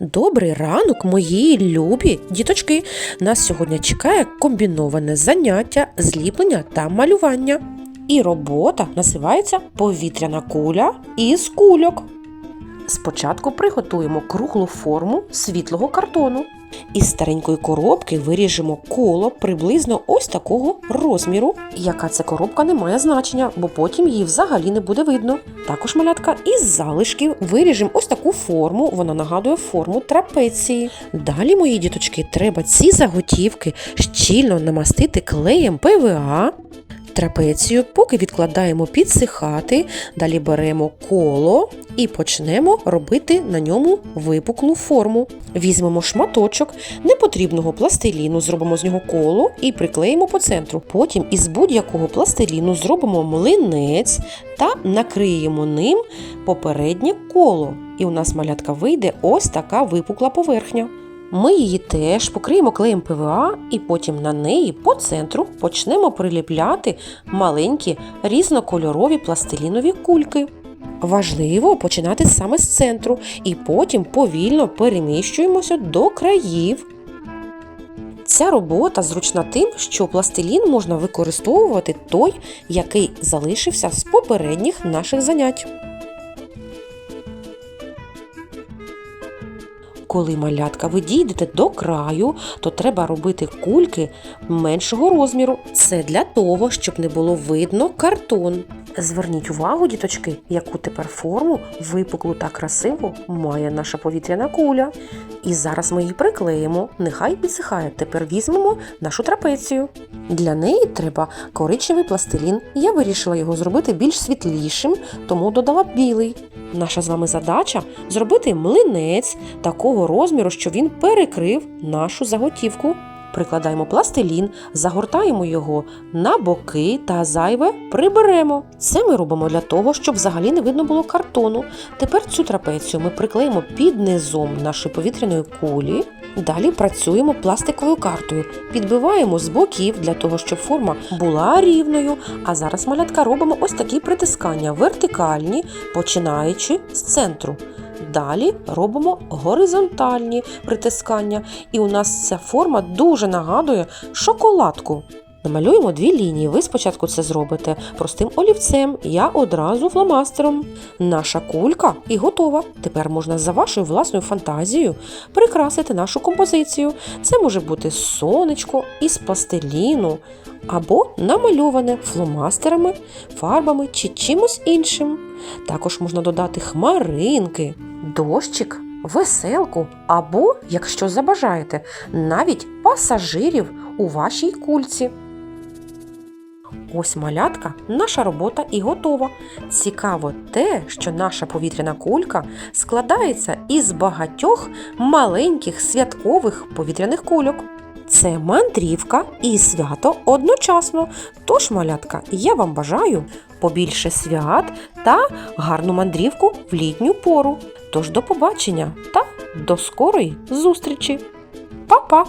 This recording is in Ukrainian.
Добрий ранок, мої любі діточки. Нас сьогодні чекає комбіноване заняття зліплення та малювання. І робота називається повітряна куля із кульок. Спочатку приготуємо круглу форму світлого картону. Із старенької коробки виріжемо коло приблизно ось такого розміру. Яка це коробка не має значення, бо потім її взагалі не буде видно. Також малятка із залишків виріжемо ось таку форму, вона нагадує форму трапеції. Далі, мої діточки, треба ці заготівки щільно намастити клеєм ПВА. Трапецію, поки відкладаємо підсихати, далі беремо коло і почнемо робити на ньому випуклу форму. Візьмемо шматочок непотрібного пластиліну, зробимо з нього коло і приклеїмо по центру. Потім із будь-якого пластиліну зробимо млинець та накриємо ним попереднє коло. І у нас малятка вийде ось така випукла поверхня. Ми її теж покриємо клеєм ПВА і потім на неї по центру почнемо приліпляти маленькі різнокольорові пластилінові кульки. Важливо починати саме з центру і потім повільно переміщуємося до країв. Ця робота зручна тим, що пластилін можна використовувати той, який залишився з попередніх наших занять. Коли малятка ви дійдете до краю, то треба робити кульки меншого розміру. Це для того, щоб не було видно картон. Зверніть увагу, діточки, яку тепер форму випуклу та красиву має наша повітряна куля. І зараз ми її приклеїмо. Нехай підсихає. Тепер візьмемо нашу трапецію. Для неї треба коричневий пластилін. Я вирішила його зробити більш світлішим, тому додала білий. Наша з вами задача зробити млинець такого розміру, що він перекрив нашу заготівку. Прикладаємо пластилін, загортаємо його на боки та зайве приберемо. Це ми робимо для того, щоб взагалі не видно було картону. Тепер цю трапецію ми приклеїмо під низом нашої повітряної кулі. Далі працюємо пластиковою картою, підбиваємо з боків для того, щоб форма була рівною. А зараз малятка робимо ось такі притискання вертикальні, починаючи з центру. Далі робимо горизонтальні притискання, і у нас ця форма дуже нагадує шоколадку. Намалюємо дві лінії. Ви спочатку це зробите простим олівцем, я одразу фломастером. Наша кулька і готова. Тепер можна за вашою власною фантазією прикрасити нашу композицію. Це може бути сонечко із пластиліну або намальоване фломастерами, фарбами чи чимось іншим. Також можна додати хмаринки, дощик, веселку або, якщо забажаєте, навіть пасажирів у вашій кульці. Ось малятка, наша робота і готова. Цікаво те, що наша повітряна кулька складається із багатьох маленьких святкових повітряних кульок. Це мандрівка і свято одночасно. Тож, малятка, я вам бажаю побільше свят та гарну мандрівку в літню пору. Тож до побачення та до скорої зустрічі. Па-па!